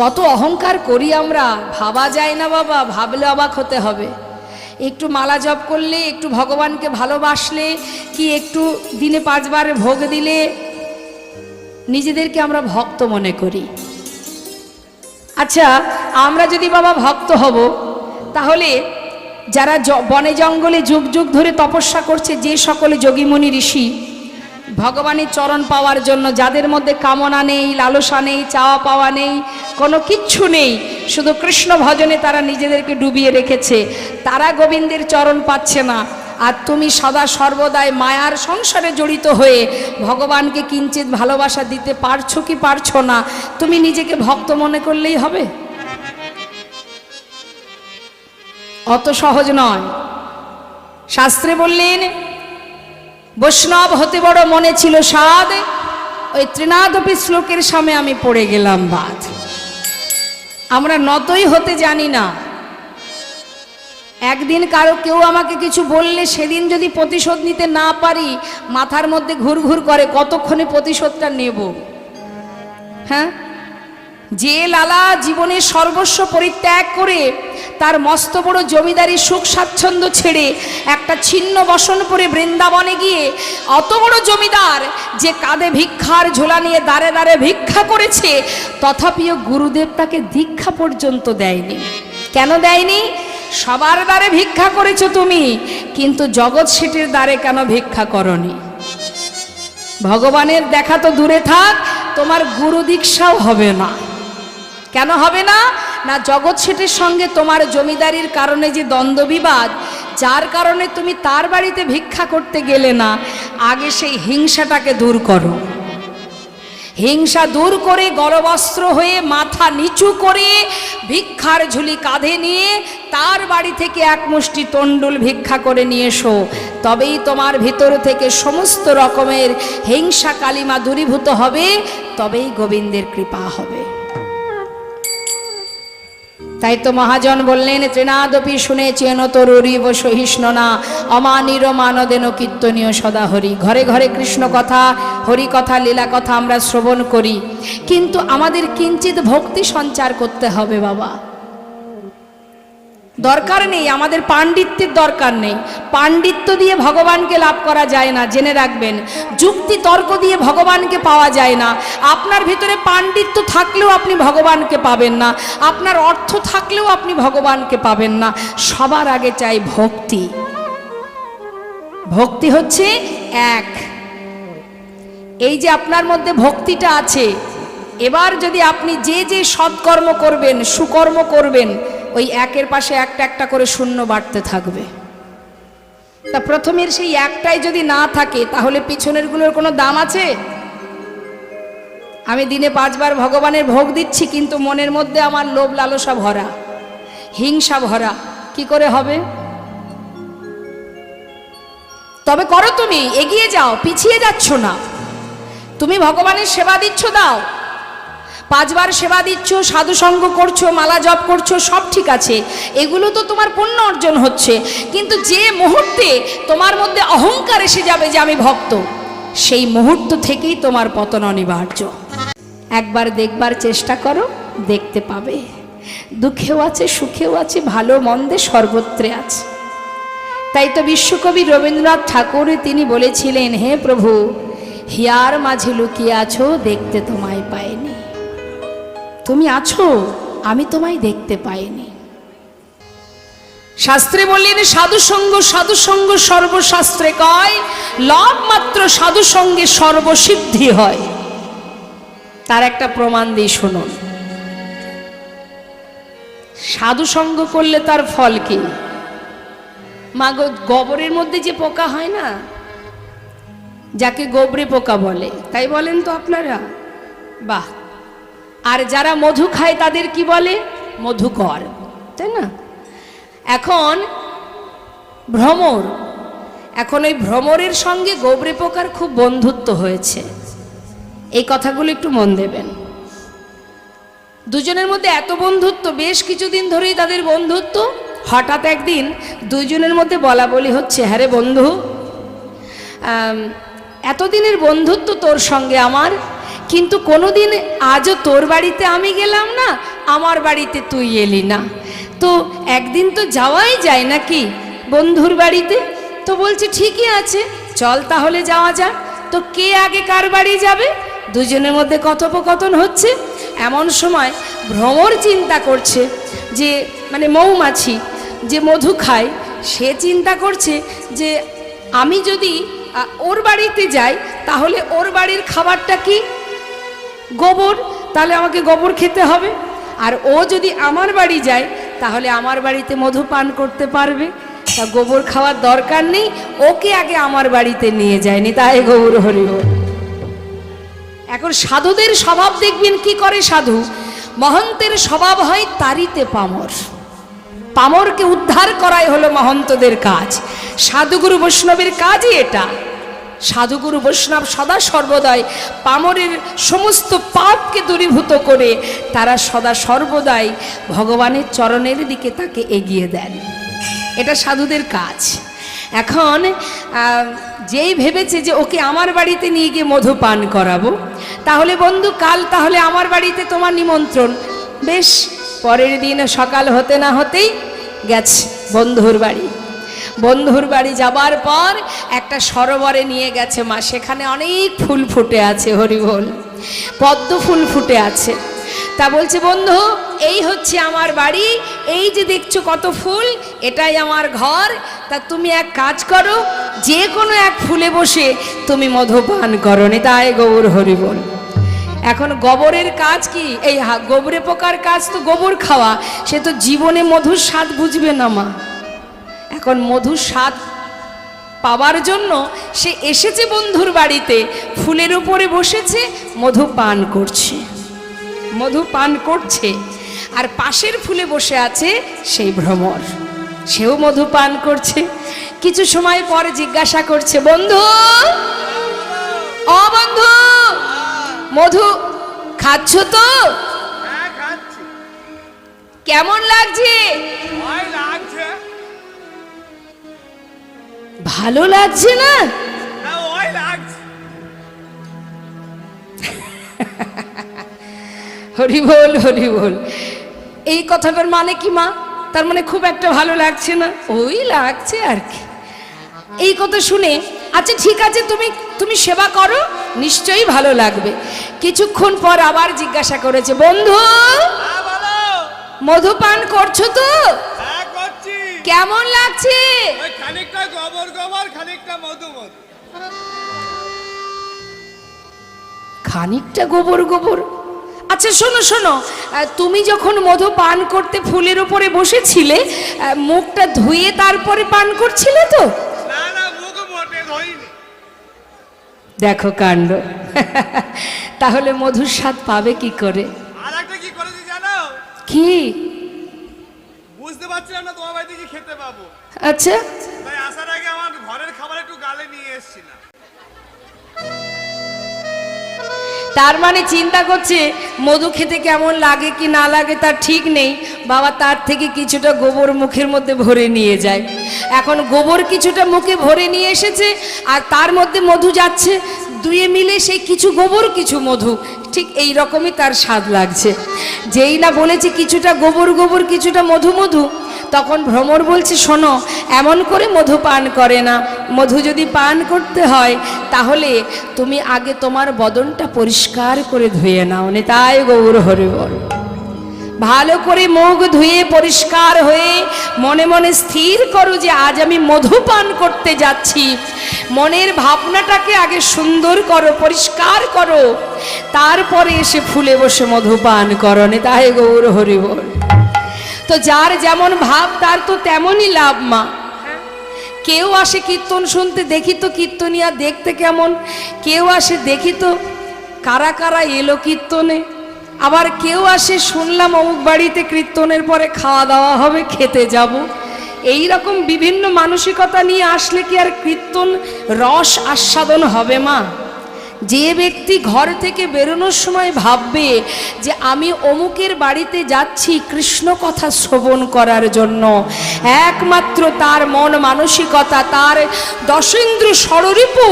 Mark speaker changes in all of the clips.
Speaker 1: কত অহংকার করি আমরা, ভাবা যায় না বাবা, ভাবলে অবাক হতে হবে। একটু মালা জপ করলে, একটু ভগবানকে ভালোবাসলে, কি একটু দিনে পাঁচবার ভোগ দিলে, নিজেদেরকে আমরা ভক্ত মনে করি। আচ্ছা আমরা যদি বাবা ভক্ত হব, তাহলে যারা বনে জঙ্গলে যুগ যুগ ধরে তপস্যা করছে, যে সকলে যোগীমণি ঋষি ভগবানের চরণ পাওয়ার জন্য যাদের মধ্যে কামনা নেই, লালসা নেই, চাওয়া পাওয়া নেই, কোনো কিচ্ছু নেই, শুধু কৃষ্ণ ভজনে তারা নিজেদেরকে ডুবিয়ে রেখেছে। তারা গোবিন্দের চরণ পাচ্ছে না। আর তুমি সদা সর্বদাই মায়ার সংসারে জড়িত হয়ে ভগবানকে কিঞ্চিত ভালোবাসা দিতে পারছ কি পারছ না, তুমি নিজেকে ভক্ত মনে করলেই হবে। অত সহজ নয়। শাস্ত্রে বললেন বৈষ্ণব হতে বড় মনে ছিল সাদ ওই ত্রিনাদপি শ্লোকের সামনে আমি পড়ে গেলাম বাদ। আমরা নতই হতে জানি না। একদিন কারও কেউ আমাকে কিছু বললে সেদিন যদি প্রতিশোধ নিতে না পারি, মাথার মধ্যে ঘুরঘুর করে, কতক্ষণে প্রতিশোধটা নেব? হ্যাঁ? যে লালা জীবনের সর্বস্ব পরিত্যাগ করে তার মস্ত বড় জমিদারি সুখ স্বাচ্ছন্দ্য ছেড়ে একটা ছিন্ন বসন পরে বৃন্দাবনে গিয়ে অত বড় জমিদার যে কাঁধে ভিক্ষার ঝোলা নিয়ে দাঁড়ে দাঁড়ে ভিক্ষা করেছে, তথাপিও গুরুদেব তাকে দীক্ষা পর্যন্ত দেয়নি। কেন দেয়নি? সবার দ্বারে ভিক্ষা করেছ তুমি, কিন্তু জগৎ শেঠের দ্বারে কেন ভিক্ষা করনি? ভগবানের দেখা তো দূরে থাক, তোমার গুরু দীক্ষাও হবে না। কেন হবে না? না জগৎ শেঠের সঙ্গে তোমার জমিদারির কারণে যে দ্বন্দ্ববিবাদ, যার কারণে তুমি তার বাড়িতে ভিক্ষা করতে গেলে না, আগে সেই হিংসাটাকে দূর করো। হিংসা দূর করে, গরবস্ত্র হয়ে, মাথা নিচু করে, ভিক্ষার ঝুলি কাঁধে নিয়ে, তার বাড়ি থেকে এক মুষ্টি তণ্ডুল ভিক্ষা করে নিয়ে এসো। তবেই তোমার ভিতর থেকে সমস্ত রকমের হিংসা কালিমা দূরীভূত হবে, তবেই গোবিন্দের কৃপা হবে। তাই তো মহাজন বললেন তৃণাদপি শুনেছেন তরুরিব সহিষ্ণনা। অমানির মানদেন কীর্তনীয় সদা হরি ঘরে ঘরে কৃষ্ণ কথা, হরি কথা, লীলা কথা আমরা শ্রবণ করি। কিন্তু আমাদের কিঞ্চিত ভক্তি সঞ্চার করতে হবে বাবা। দরকার নেই, আমাদের পাণ্ডিত্যের দরকার নেই। পাণ্ডিত্য দিয়ে ভগবানকে লাভ করা যায় না, জেনে রাখবেন। যুক্তি তর্ক দিয়ে ভগবানকে পাওয়া যায় না। আপনার ভিতরে পাণ্ডিত্য থাকলেও আপনি ভগবানকে পাবেন না। আপনার অর্থ থাকলেও আপনি ভগবানকে পাবেন না। সবার আগে চাই ভক্তি। ভক্তি হচ্ছে এক। এই যে আপনার মধ্যে ভক্তিটা আছে, এবার যদি আপনি যে যে সৎকর্ম করবেন, সুকর্ম করবেন ওই একের পাশে একটা একটা করে শূন্য বাড়তে থাকবে। তা প্রথমের সেই একটাই যদি না থাকে, তাহলে পিছনেরগুলোর কোনো দাম আছে? আমি দিনে পাঁচবার ভগবানের ভোগ দিচ্ছি, কিন্তু মনের মধ্যে আমার লোভ লালসা ভরা, হিংসা ভরা। কি করে হবে? তবে করো তুমি, এগিয়ে যাও, পিছিয়ে যাচ্ছ না। তুমি ভগবানের সেবা দিচ্ছ, দাও। পাঁচবার সেবা দিচ্ছ সাধুসঙ্গ করছ, মালা জপ করছ, সব ঠিক আছে। এগুলো তো তোমার পুণ্য অর্জন হচ্ছে। কিন্তু যে মুহূর্তে তোমার মধ্যে অহংকার এসে যাবে যে আমি ভক্ত, সেই মুহূর্ত থেকেই তোমার পতন অনিবার্য। একবার দেখবার চেষ্টা করো, দেখতে পাবে। দুঃখেও আছে, সুখেও আছে, ভালো মন্দে সর্বত্রে আছে। তাই তো বিশ্বকবি রবীন্দ্রনাথ ঠাকুর তিনি বলেছিলেন, হে প্রভু, হিয়ার মাঝে লুকিয়ে আছো, দেখতে তোমায় পাইনি। তুমি আছো, আমি তোমায় দেখতে পাইনি। শাস্ত্রে বললেন, সাধুসঙ্গ সাধুসঙ্গ সর্বশাস্ত্রে কয়, লব মাত্র সাধুসঙ্গে সর্বসিদ্ধি হয়। তার একটা প্রমাণ দিই শুনুন। সাধুসঙ্গ করলে তার ফল কি? মাগো, গোবরের মধ্যে যে পোকা হয় না, যাকে গোবরে পোকা বলে, তাই বলেন তো আপনারা? বাহ আর যারা মধু খায় তাদের কি বলে? মধুকর। তাই না? এখন ভ্রমর। এখন ওই ভ্রমরের সঙ্গে গোবরে পোকার খুব বন্ধুত্ব হয়েছে। এই কথাগুলো একটু মন দেবেন। দুজনের মধ্যে এত বন্ধুত্ব, বেশ কিছুদিন ধরেই তাদের বন্ধুত্ব। হঠাৎ একদিন দুজনের মধ্যে বলা বলি হচ্ছে হ্যাঁ রে বন্ধু এতদিনের বন্ধুত্ব তোর সঙ্গে আমার কিন্তু কোনোদিন আজও তোর বাড়িতে আমি গেলাম না, আমার বাড়িতে তুই এলি না। তো একদিন তো যাওয়াই যায় নাকি বন্ধুর বাড়িতে? তো বলছে ঠিকই আছে, চল তাহলে যাওয়া যাক। তো কে আগে কার বাড়ি যাবে? দুজনের মধ্যে কথোপকথন হচ্ছে। এমন সময় ভ্রমর চিন্তা করছে যে মানে মৌমাছি যে মধু খায়, সে চিন্তা করছে যে, আমি যদি ওর বাড়িতে যাই, তাহলে ওর বাড়ির খাবারটা কি? গোবর, তাহলে আমাকে গোবর খেতে হবে। আর ও যদি আমার বাড়ি যায়, তাহলে আমার বাড়িতে মধু পান করতে পারবে। তা গোবর খাওয়ার দরকার নেই, ওকে আগে আমার বাড়িতে নিয়ে যায়নি তাই গোবর হরিব এখন সাধুদের স্বভাব দেখবেন কি করে সাধু? মহন্তের স্বভাব হয় তারিতে পামর। পামরকে উদ্ধার করাই হলো মহন্তদের কাজ। সাধুগুরু বৈষ্ণবের কাজই এটা। সাধুগুরু বৈষ্ণব সদা সর্বদাই পামরের সমস্ত পাপকে দূরীভূত করে তারা সদা সর্বদাই ভগবানের চরণের দিকে তাকে এগিয়ে দেন। এটা সাধুদের কাজ। এখন যেই ভেবেছে যে ওকে আমার বাড়িতে নিয়ে গিয়ে মধু পান করাবো, তাহলে বন্ধু কাল তাহলে আমার বাড়িতে তোমার নিমন্ত্রণ। বেশ, পরের দিন সকাল হতে না হতেই গেছে বন্ধুর বাড়ি। বন্ধুর বাড়ি যাবার পর একটা সরোবরে নিয়ে গেছে মা, সেখানে অনেক ফুল ফুটে আছে, হরিবল। পদ্ম ফুল ফুটে আছে। তা বলছে, বন্ধু, এই হচ্ছে আমার বাড়ি, এই যে দেখছ কত ফুল, এটাই আমার ঘর। তা তুমি এক কাজ করো যে কোনো এক ফুলে বসে তুমি মধুপান করো নি তাই গৌর হরিবল। এখন গোবরের কাজ কি? এই গোবরে পোকার কাজ তো গোবর খাওয়া, সে তো জীবনে মধুর স্বাদ বুঝবে না মা। এখন মধুর স্বাদ পাওয়ার জন্য সে এসেছে বন্ধুর বাড়িতে। ফুলের উপরে বসেছে মধু পান করছে। মধু পান করছে। আর পাশের ফুলে বসে আছে সেই ভ্রমর। সেও মধু পান করছে। কিছু সময় পরে জিজ্ঞাসা করছে বন্ধু ও বন্ধু মধু খাচ্ছ তো?
Speaker 2: হ্যাঁ
Speaker 1: কেমন লাগছে। ভালো লাগছে না? হরি বল হরি বল। এই কথাটার মানে কি মা? তার মানে খুব একটা ভালো লাগছে না? ওই লাগছে আর কি। এই কথা শুনে আচ্ছা ঠিক আছে তুমি তুমি সেবা করো নিশ্চয়ই ভালো লাগবে। কিছুক্ষণ পর আবার জিজ্ঞাসা করেছে বন্ধু
Speaker 2: হ্যাঁ
Speaker 1: মধুপান করছ তো? কেমন লাগছে?
Speaker 2: ওই খানিকটা গোবর গোবর খানিকটা মধু মধু
Speaker 1: খানিকটা গোবর গোবর? আচ্ছা শোনো শোনো। তুমি যখন মধু পান করতে ফুলের উপরে বসেছিলে মুখটা ধুয়ে তারপরে পান করছিলে তো?
Speaker 2: না না মুখ মোটে ধইনি।
Speaker 1: দেখো কাণ্ড। তাহলে মধুর স্বাদ পাবে কি করে?
Speaker 2: আর একটা কি করেছি জানো?
Speaker 1: কি?
Speaker 2: পারছিলাম না তোমার বাড়িতে কি খেতে পাবো।
Speaker 1: আচ্ছা।
Speaker 2: তাই আসার আগে আমার ঘরের খাবার একটু গালে নিয়ে এসেছিলাম।
Speaker 1: তার মানে চিন্তা করছে মধু খেতে কেমন লাগে কি না লাগে তার ঠিক নেই। বাবা তার থেকে কিছুটা গোবর মুখের মধ্যে ভরে নিয়ে যায়। এখন গোবর কিছুটা মুখে ভরে নিয়ে এসেছে আর তার মধ্যে মধু যাচ্ছে। দুয়ে মিলে সেই কিছু গোবর কিছু মধু। ঠিক এই রকমই তার স্বাদ লাগছে। যেই না বলেছে কিছুটা গোবর গোবর, কিছুটা মধু মধু, তখন ভ্রমর বলছে, শোনো, এমন করে মধু পান করে না। মধু যদি পান করতে হয়, তাহলে তুমি আগে তোমার বদনটা পরিষ্কার করে ধুয়ে নাও নে তাই গৌর হরে বল ভালো করে মুখ ধুয়ে পরিষ্কার হয়ে মনে মনে স্থির করো যে আজ আমি মধু পান করতে যাচ্ছি। মনের ভাবনাটাকে আগে সুন্দর করো, পরিষ্কার করো। তারপরে এসে ফুলে বসে মধু পান করো নে তাই গৌর হরি বল। তো যার যেমন ভাব, তার তো তেমনই লাভ, মা। কেউ আসে কীর্তন শুনতে, দেখি তো কীর্তনিয়া দেখতে কেমন। কেউ আসে দেখি তো কারা কারা এলো কীর্তনে। আবার কেউ আসে, শুনলাম অমুক বাড়িতে কীর্তনের পরে খাওয়া দাওয়া হবে, খেতে যাব। এই রকম বিভিন্ন মানসিকতা নিয়ে আসলে কি আর কীর্তন রস আস্বাদন হবে মা? যে ব্যক্তি ঘর থেকে বেরোনোর সময় ভাববে যে, আমি অমুকের বাড়িতে যাচ্ছি কৃষ্ণ কথা শ্রবণ করার জন্য। একমাত্র তার মন মানসিকতা, তার দশেন্দ্র ষড়রিপু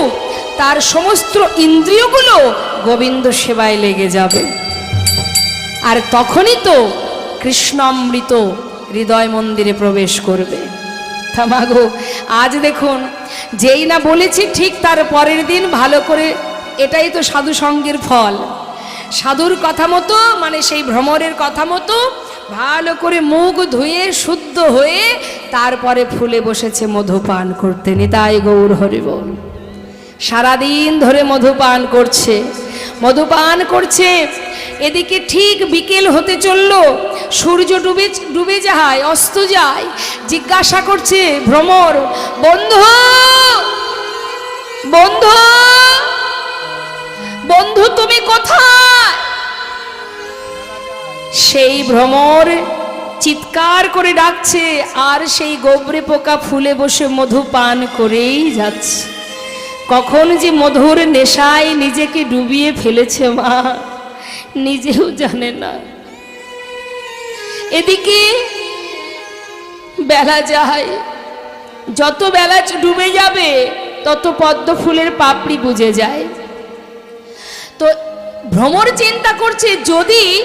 Speaker 1: তার সমস্ত ইন্দ্রিয়গুলো গোবিন্দ সেবায় লেগে যাবে। আর তখনই তো কৃষ্ণামৃত হৃদয় মন্দিরে প্রবেশ করবে। থামাগো আজ দেখুন, যেই না বলেছি ঠিক তার পরের দিন ভালো করে, এটাই তো সাধু সঙ্গের ফল। সাধুর কথা মতো মানে সেই ভ্রমরের কথা মতো, ভালো করে মুখ ধুয়ে, শুদ্ধ হয়ে, তারপরে ফুলে বসেছে মধুপান করতে। নিতাই গৌর হরিবল। সারাদিন ধরে মধুপান করছে। মধুপান করছে এদিকে ঠিক বিকেল হতে চলল। সূর্য ডুবে ডুবে যায়, অস্ত যায়। জিজ্ঞাসা করছে, ভ্রমর, বন্ধু বন্ধু বন্ধু তুমি কোথায়? সেই ভ্রমর চিৎকার করে ডাকছে, আর সেই গোবরে পোকা ফুলে বসে মধু পান করেই যাচ্ছে। কখন যে মধুর নেশায় নিজেকে ডুবিয়ে ফেলেছে মা। নিজেও জানে না। এদিকে বেলা যায়, যত বেলা ডুবে যাবে, তত পদ্ম ফুলের পাপড়ি বুঝে যায়। তো ভ্রমর চিন্তা করছে, যদি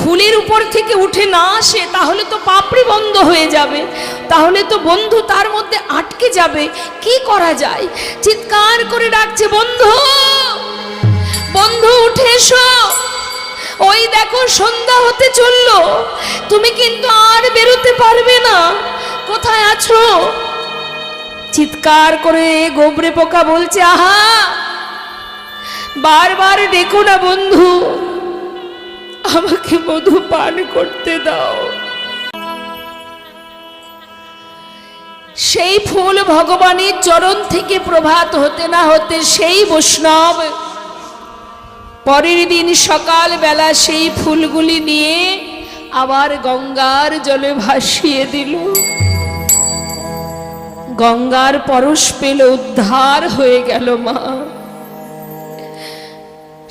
Speaker 1: ফুলের উপর থেকে উঠে না আসে, তাহলে তো পাপড়ি বন্ধ হয়ে যাবে। তাহলে তো বন্ধু তার মধ্যে আটকে যাবে। কি করা যায়? চিৎকার করে ডাকছে, বন্ধু! বন্ধু, উঠে এসো! ওই দেখো সন্ধ্যা হতে চলল। তুমি কিন্তু আর বেরোতে পারবে না। কোথায় আছো? চিৎকার করে গোবরে পোকা বলছে, আহা! বারবার ডেকো না বন্ধু। আমাকে মধু পান করতে দাও। সেই ফুল ভগবানের চরণ থেকে প্রভাত হতে না হতে সেই বৈষ্ণব পরের দিন সকাল বেলা সেই ফুলগুলি নিয়ে আবার গঙ্গার জলে ভাসিয়ে দিল। গঙ্গার পরশ পেল, উদ্ধার হয়ে গেল মা।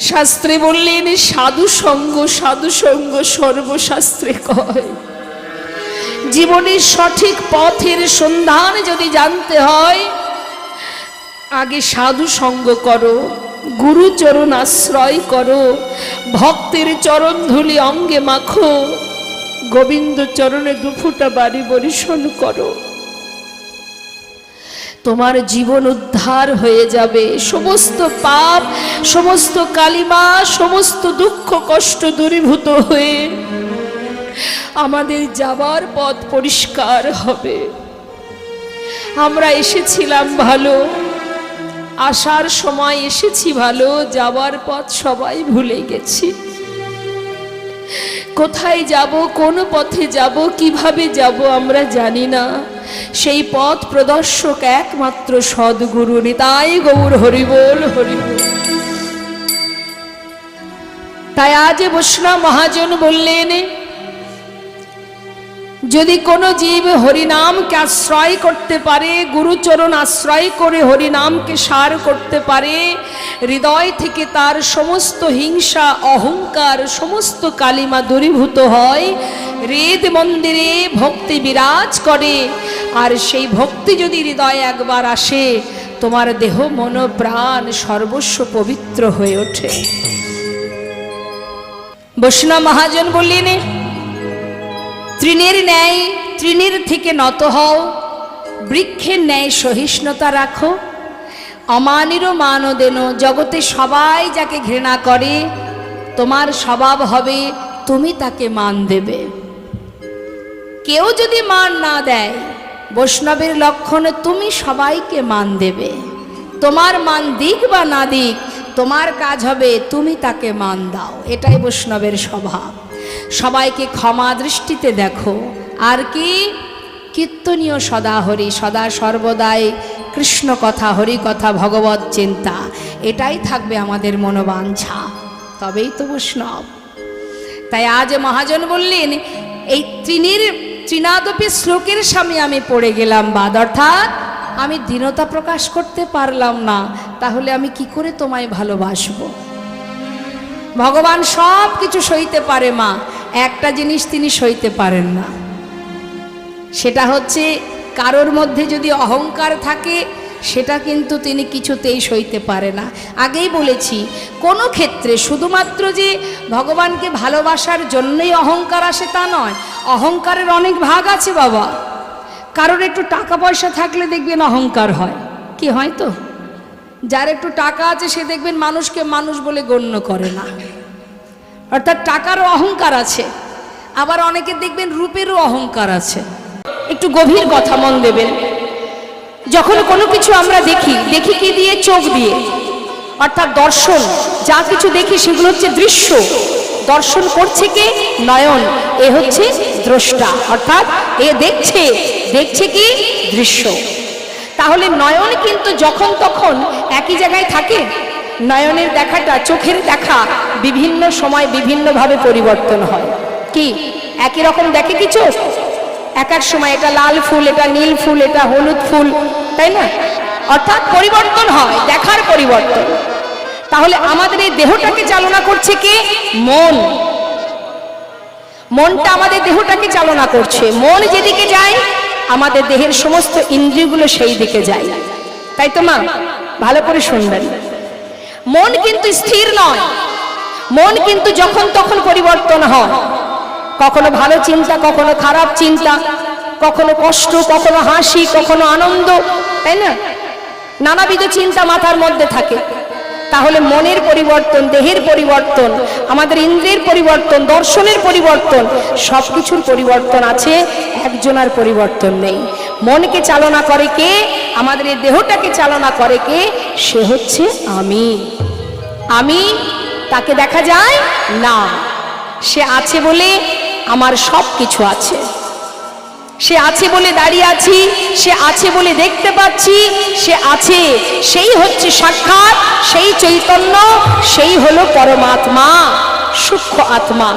Speaker 1: শাস্ত্রে বললেন, সাধু সঙ্গ সাধু সঙ্গ সর্বশাস্ত্রে কয়। জীবনের সঠিক পথের সন্ধান যদি জানতে হয়, আগে সাধু সঙ্গ করো। গুরু চরণ আশ্রয় করো, ভক্তের চরণ ধুলি অঙ্গে মাখো, গোবিন্দ চরণে দুফুটা বাড়ি বরিশন করো। তোমার জীবন উদ্ধার হয়ে যাবে, সমস্ত পাপ, সমস্ত কালিমা, সমস্ত দুঃখ, কষ্ট দূরীভূত হয়ে আমাদের যাবার পথ পরিষ্কার হবে। আমরা এসেছিলাম ভালো আসার সময় এসেছি ভালো যাবার পথ সবাই ভুলে গেছি। কোথায় যাব, কোন পথে যাব, কীভাবে যাব আমরা জানি না। সেই পথ প্রদর্শক একমাত্র সদ্গুরু নিতাই গৌর হরিবোল হরিবোল তাই আজ বৈষ্ণব মহাজন বললেন যদি কোনো জীব হরিনামকে আশ্রয় করতে পারে, গুরুচরণ আশ্রয় করে হরিনামকে সার করতে পারে, হৃদয় থেকে তার সমস্ত হিংসা, অহংকার, সমস্ত কালিমা দূরীভূত হয় হৃদ মন্দিরে ভক্তি বিরাজ করে। আর সেই ভক্তি যদি হৃদয়ে একবার আসে, তোমার দেহ মন প্রাণ সর্বস্ব পবিত্র হয়ে ওঠে। বৈষ্ণব মহাজন বললেন তৃণের ন্যায় তৃণের থেকে নত হও, বৃক্ষের ন্যায় সহিষ্ণুতা রাখো। অমানিরও মান দেন জগতে সবাই যাকে ঘৃণা করে, তোমার স্বভাব হবে তুমি তাকে মান দেবে। কেউ যদি মান না দেয়, বৈষ্ণবের লক্ষণ তুমি সবাইকে মান দেবে। তোমার মান দিক বা না দিক, তোমার কাজ হবে তুমি তাকে মান দাও। এটাই বৈষ্ণবের স্বভাব। সবাইকে ক্ষমা দৃষ্টিতে দেখো। আর কি? কীর্তনীয় সদা হরি, সদা সর্বদাই কৃষ্ণ কথা, হরি কথা, ভগবত চিন্তা। এটাই থাকবে আমাদের মনোবাঞ্ছা। তবেই তো বৈষ্ণব। তাই আজ মহাজন বললেন, এই তৃণীর তৃণাদপি শ্লোকের সামনে আমি পড়ে গেলাম বাদ। অর্থাৎ আমি দীনতা প্রকাশ করতে পারলাম না। তাহলে আমি কি করে তোমায় ভালোবাসবো? ভগবান সব কিছু সইতে পারে মা। একটা জিনিস তিনি সইতে পারেন না। সেটা হচ্ছে কারোর মধ্যে যদি অহংকার থাকে, সেটা কিন্তু তিনি কিছুতেই সইতে পারে না। আগেই বলেছি, কোনো ক্ষেত্রে শুধুমাত্র যে ভগবানকে ভালোবাসার জন্যই অহংকার আসে তা নয়, অহংকারের অনেক ভাগ আছে বাবা। কারোর একটু টাকা পয়সা থাকলে দেখবেন অহংকার হয়। কি হয় তো? যার একটু টাকা আছে, সে দেখবেন মানুষকে মানুষ বলে গণ্য করে না। অর্থাৎ টাকারও অহংকার আছে। আবার অনেকে দেখবেন রূপেরও অহংকার আছে। একটু গভীর কথা মন দেবেন। যখন কোনো কিছু আমরা দেখি দেখি কি দিয়ে? চোখ দিয়ে। অর্থাৎ দর্শন, যা কিছু দেখি সেগুলো হচ্ছে দৃশ্য। দর্শন করছে কে? নয়ন। এ হচ্ছে দ্রষ্টা। অর্থাৎ এ দেখছে দেখছে কি? দৃশ্য। তাহলে নয়ন কিন্তু যখন তখন একই জায়গায় থাকে? নয়নের দেখাটা, চোখের দেখা বিভিন্ন সময় বিভিন্নভাবে পরিবর্তন হয়। কি? একই রকম দেখে কি চোখ? এক এক সময় এটা লাল ফুল, এটা নীল ফুল, এটা হলুদ ফুল, তাই না? অর্থাৎ পরিবর্তন হয়, দেখার পরিবর্তন। তাহলে আমাদের এই দেহটাকে চালনা করছে কে? মন। মনটা আমাদের দেহটাকে চালনা করছে। মন যেদিকে যায়, আমাদের দেহের সমস্ত ইন্দ্রিয়গুলো সেই দিকে যায়। তাই তো মা? ভালো করে শুনবেন। মন কিন্তু স্থির নয়। মন কিন্তু যখন তখন পরিবর্তন হয়। কখনো ভালো চিন্তা, কখনো খারাপ চিন্তা, কখনো কষ্ট, কখনো হাসি, কখনো আনন্দ, তাই না? নানাবিধ চিন্তা মাথার মধ্যে থাকে। তাহলে মনের পরিবর্তন, দেহের পরিবর্তন, আমাদের ইন্দ্রিয়ের পরিবর্তন, দর্শনের পরিবর্তন সব কিছুর পরিবর্তন আছে, একজনের পরিবর্তন নেই। মনকে চালনা করে কে? আমাদের এই দেহটাকে চালনা করে কে? সে হচ্ছে আমি। আমি তাকে দেখা যায় না। সে আছে বলে আমার সব কিছু আছে। সে আছে বলে দাঁড়িয়ে আছি, সে আছে বলে দেখতে পাচ্ছি, সে আছে, সেই হচ্ছে সাক্ষাৎ, সেই চৈতন্য, সেই হলো পরমাত্মা, সূক্ষ্ম আত্মা।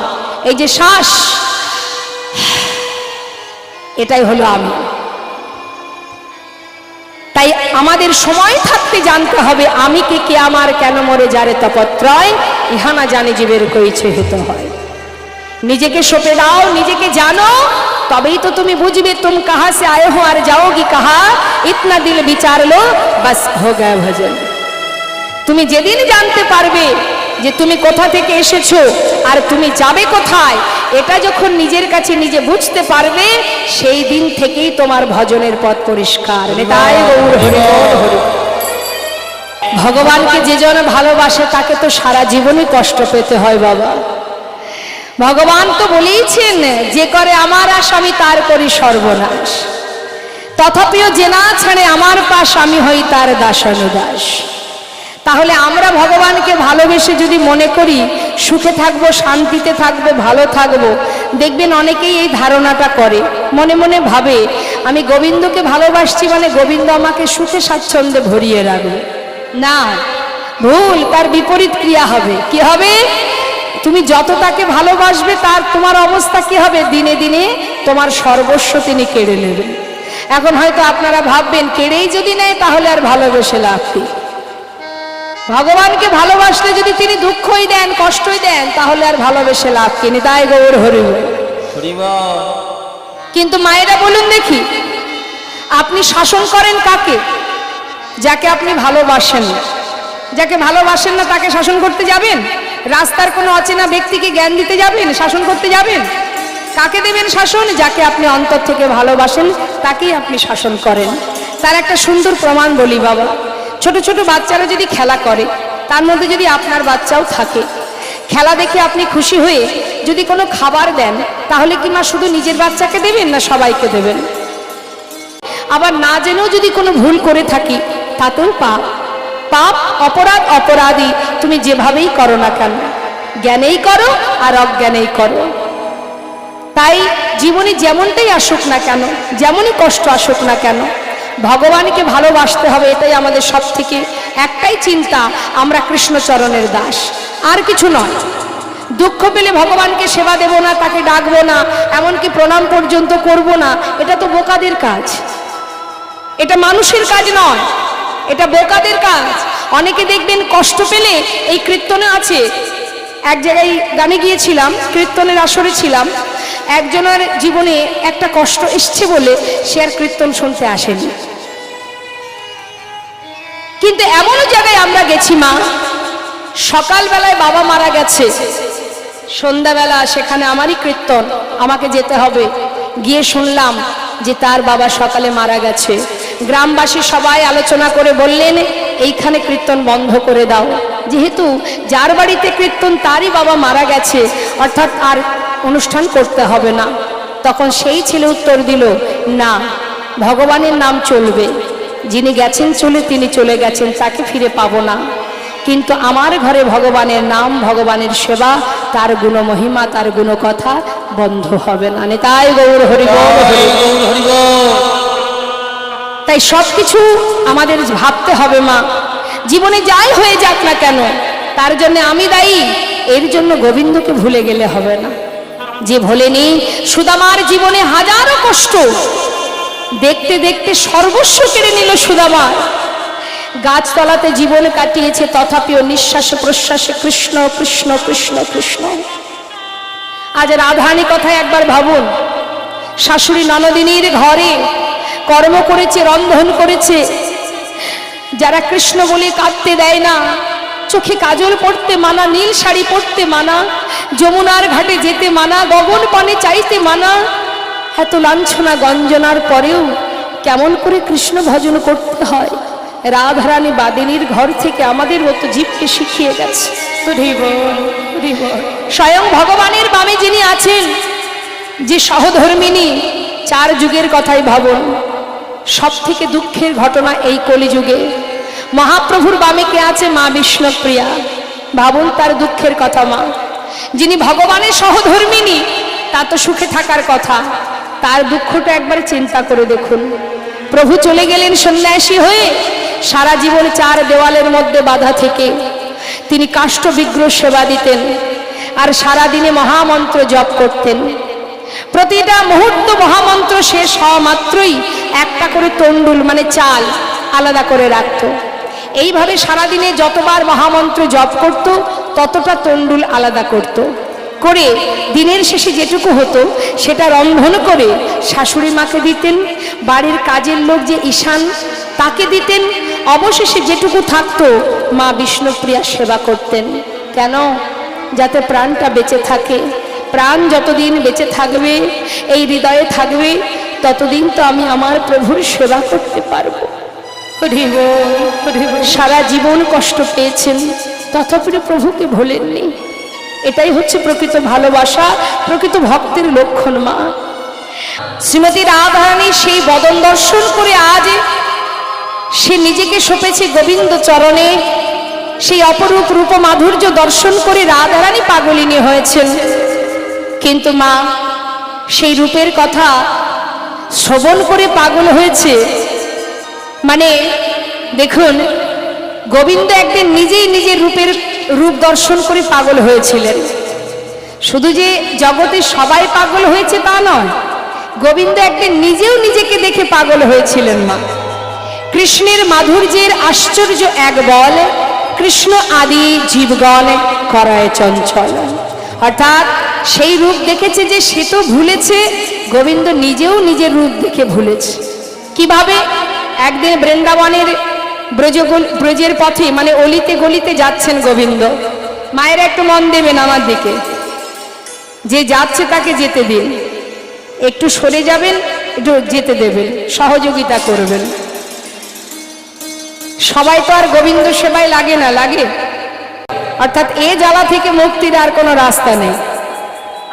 Speaker 1: এই যে শ্বাস, এটাই হলো আমি। তাই আমাদের সময় থাকতে জানতে হবে, আমি কে কে আমার কেন মরে যারে তপত্রয়, ইহানা জানে জীবের কইছে হতে হয়। নিজেকে সঁপে দাও, নিজেকে জানো। তবেই তো তুমি বুঝবে তুম কাহা সে আয়ে হো আর যাও যাওগি কাহা। ইতনা দিল বিচার লো, বাস হো গায়ে ভজন। তুমি যেদিন জানতে পারবে যে তুমি কোথা থেকে এসেছ আর তুমি যাবে কোথায়, এটা যখন নিজের কাছে নিজে বুঝতে পারবে, সেই দিন থেকেই তোমার ভজনের পথ পরিষ্কার। ভগবানকে যে জন ভালোবাসে, তাকে তো সারা জীবনই কষ্ট পেতে হয় বাবা। ভগবান তো বলেইছেন, যে করে আমার আশ, আমি তার করি সর্বনাশ। তথাপিও যে না ছাড়ে আমার পাশ, আমি হই তার দাসানুদাস। তাহলে আমরা ভগবানকে ভালোবেসে যদি মনে করি, সুখে থাকব, শান্তিতে থাকব, ভালো থাকব, দেখবেন অনেকেই এই ধারণাটা করে। মনে মনে ভাবে, আমি গোবিন্দকে ভালোবাসছি মানে গোবিন্দ আমাকে সুখে স্বাচ্ছন্দ্যে ভরিয়ে রাখবে। না, ভুল, তার বিপরীত ক্রিয়া হবে। কি হবে? তুমি যত তাকে ভালোবাসবে তার তোমার অবস্থা কি হবে? দিনে দিনে তোমার সর্বস্ব তিনি কেড়ে নেবেন। এখন হয়তো আপনারা ভাববেন কেড়েই যদি নেয় তাহলে আর ভালোবেসে লাভ কি? ভগবানকে ভালোবাসলে যদি তিনি দুঃখই দেন কষ্টই দেন তাহলে আর ভালোবেসে লাভ কিনি তাই গৌর হরিব
Speaker 2: হরিবল
Speaker 1: কিন্তু মায়েরা বলুন দেখি আপনি শাসন করেন কাকে? যাকে আপনি ভালোবাসেন না। যাকে ভালোবাসেন না তাকে শাসন করতে যাবেন? রাস্তার কোনো অচেনা ব্যক্তিকে জ্ঞান দিতে যাবেন, শাসন করতে যাবেন? কাকে দেবেন শাসন? যাকে আপনি অন্তর থেকে ভালোবাসেন, তাকেই আপনি শাসন করেন। তার একটা সুন্দর প্রমাণ বলি বাবা। ছোট ছোট বাচ্চারা যদি খেলা করে, তার মধ্যে যদি আপনার বাচ্চাও থাকে, খেলা দেখে আপনি খুশি হয়ে যদি কোনো খাবার দেন, তাহলে কি মা শুধু নিজের বাচ্চাকে দেবেন না সবাইকে দেবেন? আবার না জেনেও যদি কোনো ভুল করে থাকি, তাতেও পাপ পাপ, অপরাধ, অপরাধী, তুমি যেভাবেই করো না কেন, জ্ঞানেই করো আর অজ্ঞানেই করো। তাই জীবনে যেমনটাই আসুক না কেন, যেমনই কষ্ট আসুক না কেন, ভগবানকে ভালোবাসতে হবে এটাই আমাদের সব থেকে একটাই চিন্তা, আমরা কৃষ্ণচরণের দাস। আর কিছু নয়। দুঃখ পেলে ভগবানকে সেবা দেব না, তাকে ডাকবো না, এমনকি প্রণাম পর্যন্ত করব না, এটা তো বোকাদের কাজ। এটা মানুষের কাজ নয়। এটা বোকাদের কাজ। অনেকে দেখবেন কষ্ট পেলে এই কীর্তনে আছে। এক জায়গায় গানে গিয়েছিলাম, কীর্তনের আসরে ছিলাম। একজনের জীবনে একটা কষ্ট এসছে বলে সে আর কীর্তন শুনতে আসেনি। কিন্তু এমন জায়গায় আমরা গেছি মা, সকালবেলায় বাবা মারা গেছে। সন্ধ্যাবেলা সেখানে আমারই কীর্তন, আমাকে যেতে হবে। গিয়ে শুনলাম যে তার বাবা সকালে মারা গেছে। গ্রামবাসী সবাই আলোচনা করে বললেন, এইখানে কীর্তন বন্ধ করে দাও। যেহেতু যার বাড়িতে কীর্তন, তারই বাবা মারা গেছে, অর্থাৎ আর অনুষ্ঠান করতে হবে না। তখন সেই ছেলে উত্তর দিল, না, ভগবানের নাম চলবে। যিনি গেছেন চলে, তিনি চলে গেছেন, তাকে ফিরে পাবো না। কিন্তু আমার ঘরে ভগবানের নাম, ভগবানের সেবা, তার গুণ মহিমা তার গুণ কথা বন্ধ হবে না। তাই গৌর হরি বল। হরি বল। তাই সব কিছু আমাদের ভাবতে হবে, মা। জীবনে যাই হয়ে যাক না কেন, তার জন্য আমি দায়ী, এর জন্য গোবিন্দকে ভুলে গেলে হবে না। যে ভোলেনি সুদামার জীবনে হাজারো কষ্ট। দেখতে দেখতে সর্বস্ব কেড়ে নিল সুদামার গাছতলাতে জীবন কাটিয়েছে, তথাপিও নিঃশ্বাসে প্রশ্বাসে কৃষ্ণ কৃষ্ণ কৃষ্ণ কৃষ্ণ। আজ রাধানী কথায় একবার ভাবুন, শাশুড়ি ননদিনীর ঘরে কর্ম করেছে রন্ধন করেছে। যারা কৃষ্ণ বলে কাঁদতে দেয় না চোখে কাজল পড়তে মানা নীল শাড়ি পরতে মানা যমুনার ঘাটে যেতে মানা গগন পানে চাইতে মানা এত লাঞ্ছনা গঞ্জনার পরেও কেমন করে কৃষ্ণ ভজন করতে হয়? রাধারানী বাদিনীর ঘর থেকে আমাদের মতো জীবকে শিখিয়ে গেছে। স্বয়ং ভগবানের বামে যিনি আছেন যে সহধর্মিনী চার যুগের কথাই ভাবুন। সব থেকে দুঃখের ঘটনা এই কলিযুগে। মহাপ্রভুর বামে কে আছে? মা বিষ্ণুপ্রিয়া। ভাবুন তার দুঃখের কথা, মা। যিনি ভগবানের সহধর্মিনী তা তো সুখে থাকার কথা। তার দুঃখটা একবার চিন্তা করে দেখুন। প্রভু চলে গেলেন সন্ন্যাসী হয়ে, সারা জীবন চার দেওয়ালের মধ্যে বাধা থেকে। তিনি কাষ্ঠ বিগ্রহ সেবা দিতেন, আর সারা দিনে মহামন্ত্র জপ করতেন। প্রতিটা মুহূর্ত মহামন্ত্র শেষ হওয়া মাত্রই একটা করে তন্ডুল মানে চাল আলাদা করে রাখত। এইভাবে সারাদিনে যতবার মহামন্ত্র জপ করত, ততটা তন্ডুল আলাদা করত। করে দিনের শেষে যেটুকু হতো সেটা রন্ধন করে শাশুড়ি মাকে দিতেন, বাড়ির কাজের লোক যে ঈশান, তাকে দিতেন, অবশেষে যেটুকু থাকতো, মা বিষ্ণুপ্রিয়া সেবা করতেন। কেন? যাতে প্রাণটা বেঁচে থাকে। প্রাণ যতদিন বেঁচে থাকবে, এই হৃদয়ে থাকবে, ততদিন তো আমি আমার প্রভুর সেবা করতে পারব। সারা জীবন কষ্ট পেয়েছেন তথাপি প্রভুকে ভোলেননি। এটাই হচ্ছে প্রকৃত ভালোবাসা, প্রকৃত ভক্তের লক্ষণ মা। শ্রীমতী রাধারানী সেই বদন দর্শন করে আজ সে নিজেকে সঁপেছে গোবিন্দ চরণে। সেই অপরূপ রূপ মাধুর্য দর্শন করে রাধারানী পাগলিনী হয়েছেন। কিন্তু মা, সেই রূপের কথা শ্রবণ করে পাগল হয়েছে। মানে দেখুন, গোবিন্দ একদিন নিজেই নিজের রূপের রূপ দর্শন করে পাগল হয়েছিলেন। শুধু যে জগতে সবাই পাগল হয়েছে তা নয়, গোবিন্দ একদিন নিজেও নিজেকে দেখে পাগল হয়েছিলেন মা। কৃষ্ণের মাধুর্যের আশ্চর্য এক বল, কৃষ্ণ আদি জীবগণ করায় চঞ্চল। অর্থাৎ সেই রূপ দেখেছে যে সে তো ভুলেছে, গোবিন্দ নিজেও নিজের রূপ দেখে ভুলেছে। কীভাবে? একদিন বৃন্দাবনের ব্রজ ব্রজের পথে মানে অলিতে গলিতে যাচ্ছেন গোবিন্দ। মায়ের একটু মন দেবেন আমার দিকে। যে যাচ্ছে তাকে যেতে দিন। একটু সরে যাবেন, একটু যেতে দেবেন, সহযোগিতা করবেন। সবাই তো আর গোবিন্দ সেবায় লাগে না, লাগে? অর্থাৎ এ জ্বালা থেকে মুক্তির আর কোনো রাস্তা নেই।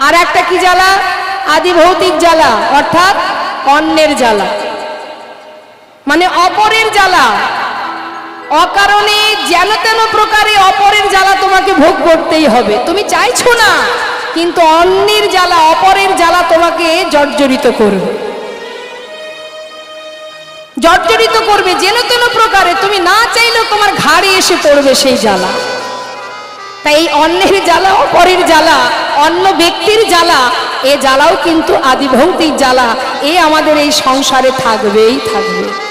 Speaker 1: আর একটা কি জ্বালা? আদি ভৌতিক জ্বালা, অর্থাৎ অন্যের জ্বালা। মানে অপরের জ্বালা। অকারণে যেন তেন প্রকারে অপরের জ্বালা তোমাকে ভোগ করতেই হবে। তুমি চাইছো না, কিন্তু অন্যের জ্বালা, অপরের জ্বালা তোমাকে জর্জরিত করবে। জর্জরিত করবে যেন তেন প্রকারে। তুমি না চাইলেও তোমার ঘাড়ে এসে পড়বে সেই জ্বালা। তাই এই অন্যের জ্বালা, অপরের জ্বালা, অন্য ব্যক্তির জ্বালা, এ জ্বালাও কিন্তু আদিভৌতিক জ্বালা, এ আমাদের এই সংসারে থাকবেই থাকবে।